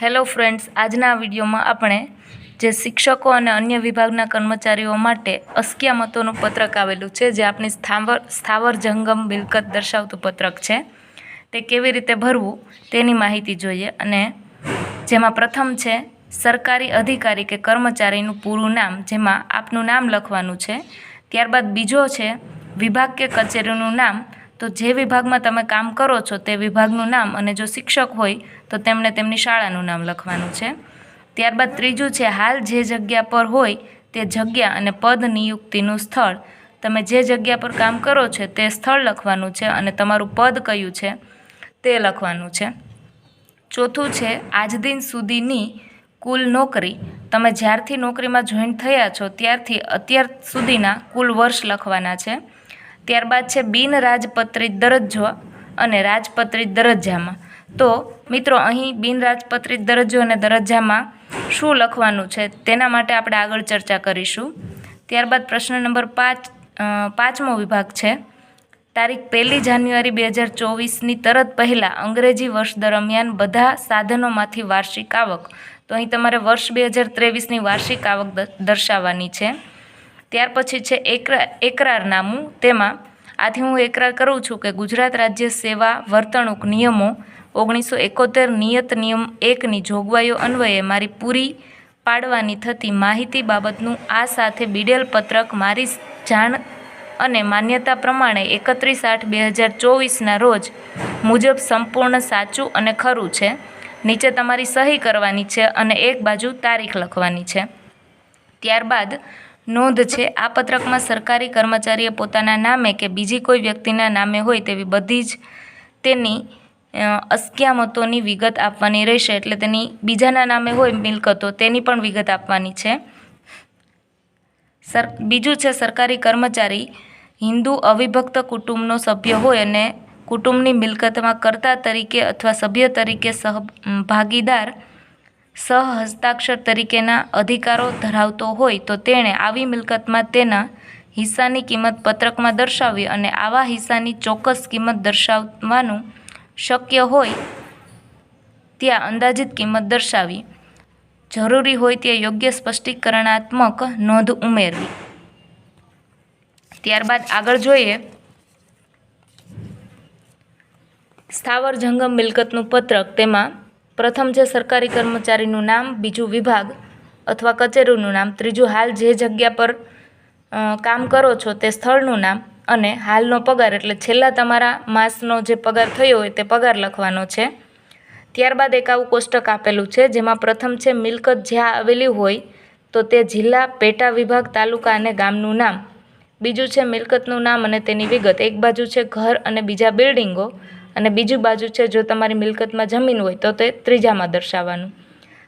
Hello friends આજના વિડીયોમાં આપણે જે શિક્ષકો અને અન્ય વિભાગના કર્મચારીઓ માટે અસ્કિયામતોનું પત્રક આવેલું છે, જે આપણી સ્થાવર સ્થાવર જંગમ મિલકત દર્શાવતું પત્રક છે, તે કેવી રીતે ભરવું તેની માહિતી જોઈએ અને જેમાં પ્રથમ છે, સરકારી અધિકારી કે કર્મચારીનું પૂરું નામ, જેમાં આપનું નામ લખવાનું છે, ત્યારબાદ બીજો છે, વિભાગ કે કચેરીનું નામ તો જે વિભાગમાં તમે કામ કરો છો તે વિભાગનું નામ અને જો શિક્ષક હોય તો તેમણે તેમની શાળાનું નામ લખવાનું છે. ત્યારબાદ ત્રીજું છે, હાલ જે જગ્યા પર હોય તે જગ્યા અને પદ નિયુક્તિનું સ્થળ. તમે જે જગ્યા પર કામ કરો છો તે સ્થળ લખવાનું છે અને તમારું પદ કયું છે તે લખવાનું છે. ચોથું છે, આજ દિન સુધીની કુલ નોકરી. તમે જ્યારથી નોકરીમાં જોઈન થયા છો ત્યારથી અત્યાર સુધીના કુલ વર્ષ લખવાના છે. ત્યારબાદ છે બિન રાજપત્રિત દરજ્જો અને રાજપત્રિત દરજ્જામાં. તો મિત્રો, અહીં બિન રાજપત્રિત દરજ્જો અને દરજ્જામાં શું લખવાનું છે તેના માટે આપણે આગળ ચર્ચા કરીશું. ત્યારબાદ પ્રશ્ન નંબર પાંચ પાંચમો વિભાગ છે. તારીખ પહેલી જાન્યુઆરી બે હજાર ચોવીસની તરત પહેલાં અંગ્રેજી વર્ષ દરમિયાન બધા સાધનોમાંથી વાર્ષિક આવક. તો અહીં તમારે વર્ષ બે હજાર ત્રેવીસની વાર્ષિક આવક દર્શાવવાની છે. ત્યાર પછી છે એકરા એકરારનામું તેમાં, આથી હું એકરાર કરું છું કે ગુજરાત રાજ્ય સેવા વર્તણૂક નિયમો ઓગણીસો એકોતેર નિયત નિયમ એકની જોગવાઈઓ અન્વયે મારી પૂરી પાડવાની થતી માહિતી બાબતનું આ સાથે બીડેલ પત્રક મારી જાણ અને માન્યતા પ્રમાણે એકત્રીસ આઠ બે હજાર ચોવીસના રોજ મુજબ સંપૂર્ણ સાચું અને ખરું છે. નીચે તમારી સહી કરવાની છે અને એક બાજુ તારીખ લખવાની છે. ત્યારબાદ નોંધ છે, આ પત્રકમાં સરકારી કર્મચારીએ પોતાના નામે કે બીજી કોઈ વ્યક્તિના નામે હોય તેવી બધી જ તેની અસ્ક્યામતોની વિગત આપવાની રહેશે, એટલે તેની બીજાના નામે હોય મિલકતો, તેની પણ વિગત આપવાની છે. સર, બીજું છે, સરકારી કર્મચારી હિન્દુ અવિભક્ત કુટુંબનો સભ્ય હોય અને કુટુંબની મિલકતમાં કર્તા તરીકે અથવા સભ્ય તરીકે સહ ભાગીદાર સહહસ્તાક્ષર તરીકેના અધિકારો ધરાવતો હોય તો તેણે આવી મિલકતમાં તેના હિસ્સાની કિંમત પત્રકમાં દર્શાવવી અને આવા હિસ્સાની ચોક્કસ કિંમત દર્શાવવાનું શક્ય હોય ત્યાં અંદાજિત કિંમત દર્શાવી જરૂરી હોય ત્યાં યોગ્ય સ્પષ્ટીકરણાત્મક નોંધ ઉમેરવી. ત્યારબાદ આગળ જોઈએ. સ્થાવર જંગમ મિલકતનું પત્રક તેમાં પ્રથમ છે સરકારી કર્મચારીનું નામ, બીજું વિભાગ અથવા કચેરીનું નામ, ત્રીજું હાલ જે જગ્યા પર કામ કરો છો તે સ્થળનું નામ અને હાલનો પગાર, એટલે છેલ્લા તમારા માસનો જે પગાર થયો હોય તે પગાર લખવાનો છે. ત્યારબાદ એક આવું કોષ્ટક આપેલું છે, જેમાં પ્રથમ છે મિલકત જ્યાં આવેલી હોય તો તે જિલ્લા, પેટા વિભાગ, તાલુકા અને ગામનું નામ. બીજું છે મિલકતનું નામ અને તેની વિગત. એક બાજુ છે ઘર અને બીજા બિલ્ડિંગો. અને બીજું બાજુ છે, જો તમારી મિલકતમાં જમીન હોય, તો તે ત્રીજામાં દર્શાવવાનું.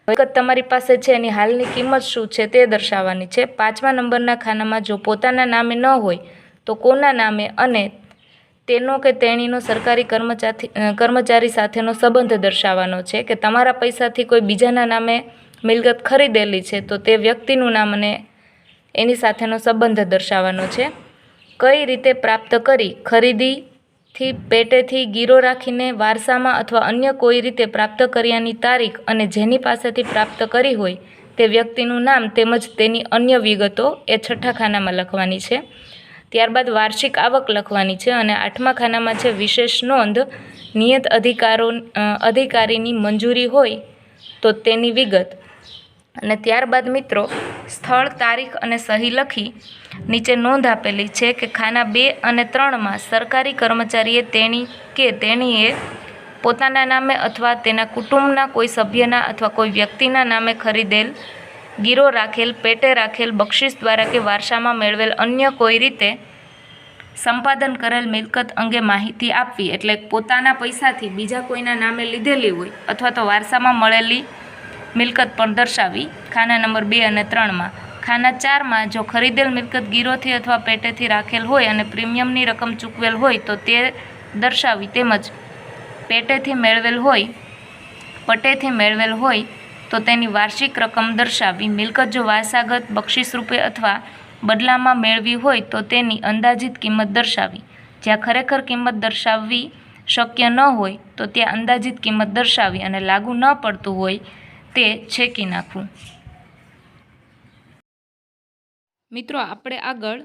મિલકત તમારી પાસે છે, એની હાલની કિંમત શું છે, તે દર્શાવવાની છે. પાંચમા નંબરના ખાનામાં જો પોતાના નામે ન હોય, તો કોના નામે અને તેનો કે તેણીનો સરકારી કર્મચારી કર્મચારી સાથેનો સંબંધ દર્શાવવાનો છે કે તમારા પૈસાથી કોઈ બીજાના નામે મિલકત ખરીદેલી છે, તો તે વ્યક્તિનું નામ અને એની સાથેનો સંબંધ દર્શાવવાનો છે. કઈ રીતે પ્રાપ્ત કરી ખરીદીથી પેટેથી ગીરો રાખીને વારસામાં અથવા અન્ય કોઈ રીતે પ્રાપ્ત કર્યાની તારીખ અને જેની પાસેથી પ્રાપ્ત કરી હોય તે વ્યક્તિનું નામ તેમજ તેની અન્ય વિગતો એ છઠ્ઠા ખાનામાં લખવાની છે. ત્યારબાદ વાર્ષિક આવક લખવાની છે અને આઠમા ખાનામાં છે વિશેષ નોંધ, નિયત અધિકારો અધિકારીની મંજૂરી હોય તો તેની વિગત. અને ત્યારબાદ મિત્રો સ્થળ, તારીખ અને સહી લખી નીચે નોંધ આપેલી છે કે ખાના બે અને ત્રણમાં સરકારી કર્મચારીએ તેણી કે તેણીએ પોતાના નામે અથવા તેના કુટુંબના કોઈ સભ્યના અથવા કોઈ વ્યક્તિના નામે ખરીદેલ ગીરો રાખેલ, પેટે રાખેલ બક્ષિસ દ્વારા કે વારસામાં મેળવેલ અન્ય કોઈ રીતે સંપાદન કરેલ મિલકત અંગે માહિતી આપવી, એટલે પોતાના પૈસાથી બીજા કોઈના નામે લીધેલી હોય અથવા તો વારસામાં મળેલી મિલકત પણ દર્શાવી. ખાના નંબર બે અને ત્રણમાં, ખાના ચારમાં જો ખરીદેલ મિલકત ગીરોથી અથવા પેટેથી રાખેલ હોય અને પ્રીમિયમની રકમ ચૂકવેલ હોય તો તે દર્શાવી તેમજ પેટેથી મેળવેલ હોય, પટેથી મેળવેલ હોય તો તેની વાર્ષિક રકમ દર્શાવી. મિલકત જો વારસાગત બક્ષિસ રૂપે અથવા બદલામાં મેળવી હોય તો તેની અંદાજિત કિંમત દર્શાવી. જ્યાં ખરેખર કિંમત દર્શાવવી શક્ય ન હોય તો ત્યાં અંદાજિત કિંમત દર્શાવી અને લાગુ ન પડતું હોય તે છેકી નાખવું. મિત્રો, આપણે આગળ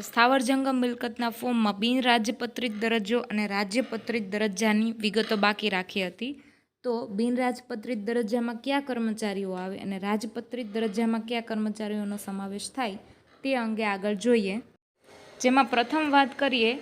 સ્થાવર જંગમ મિલકતના ફોર્મમાં બિન રાજ્યપત્રિત દરજ્જો અને રાજ્યપત્રિત દરજ્જાની વિગતો બાકી રાખી હતી. તો બિન રાજપત્રિત દરજ્જામાં કયા કર્મચારીઓ આવે અને રાજપત્રિત દરજ્જામાં કયા કર્મચારીઓનો સમાવેશ થાય તે અંગે આગળ જોઈએ. જેમાં પ્રથમ વાત કરીએ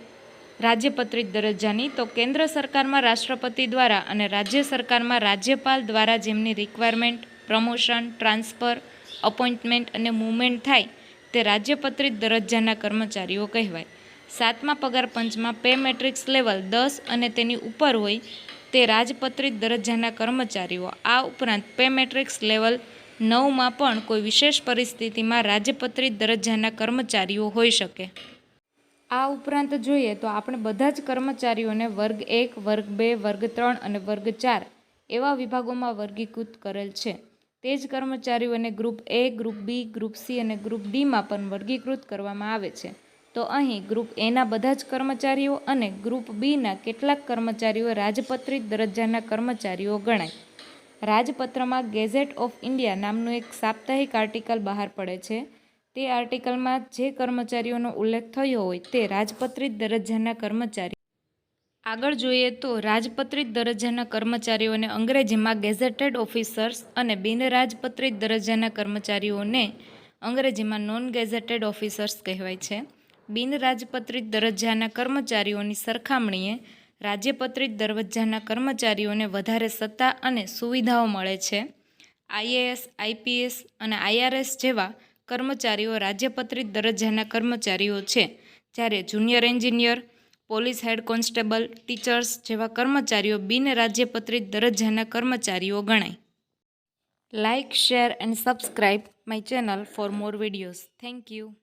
રાજ્યપત્રિત દરજ્જાની તો કેન્દ્ર સરકારમાં રાષ્ટ્રપતિ દ્વારા અને રાજ્ય સરકારમાં રાજ્યપાલ દ્વારા જેમની રિક્વાયરમેન્ટ પ્રમોશન ટ્રાન્સફર અપોઇન્ટમેન્ટ અને મૂવમેન્ટ થાય તે રાજ્યપત્રિત દરજ્જાના કર્મચારીઓ કહેવાય. સાતમા પગાર પંચમાં પે મેટ્રિક્સ લેવલ દસ અને તેની ઉપર હોય તે રાજપત્રિત દરજ્જાના કર્મચારીઓ. આ ઉપરાંત પે મેટ્રિક્સ લેવલ નવમાં પણ કોઈ વિશેષ પરિસ્થિતિમાં રાજપત્રિત દરજ્જાના કર્મચારીઓ હોઈ શકે. આ ઉપરાંત જોઈએ તો આપણે બધા જ કર્મચારીઓને વર્ગ એક, વર્ગ બે, વર્ગ ત્રણ અને વર્ગ ચાર એવા વિભાગોમાં વર્ગીકૃત કરેલ છે. તે જ કર્મચારીઓને group A, group B, group C અને ગ્રુપ ડીમાં પણ વર્ગીકૃત કરવામાં આવે છે. તો અહીં ગ્રુપ એના બધા જ કર્મચારીઓ અને ગ્રુપ બીના કેટલાક કર્મચારીઓ રાજપત્રિત દરજ્જાના કર્મચારીઓ ગણાય. રાજપત્રમાં ગેઝેટ ઓફ ઇન્ડિયા નામનું એક સાપ્તાહિક આર્ટિકલ બહાર પડે છે. તે આર્ટિકલમાં જે કર્મચારીઓનો ઉલ્લેખ થયો હોય તે રાજપત્રિત દરજ્જાના કર્મચારી. આગળ જોઈએ તો રાજપત્રિત દરજ્જાના કર્મચારીઓને અંગ્રેજીમાં ગેઝેટેડ ઓફિસર્સ અને બિનરાજપત્રિત દરજ્જાના કર્મચારીઓને અંગ્રેજીમાં નોન ગેઝેટેડ ઓફિસર્સ કહેવાય છે. બિનરાજપત્રિત દરજ્જાના કર્મચારીઓની સરખામણીએ રાજ્યપત્રિત દરજ્જાના કર્મચારીઓને વધારે સત્તા અને સુવિધાઓ મળે છે. આઈએએસ, આઈપીએસ અને આઈઆરએસ જેવા કર્મચારીઓ રાજ્યપત્રિત દરજ્જાના કર્મચારીઓ છે. જ્યારે junior engineer, police head constable, teachers જેવા કર્મચારીઓ બિન રાજ્યપત્રિત દરજ્જાના કર્મચારીઓ ગણાય. Like share and subscribe my channel for more videos. Thank you.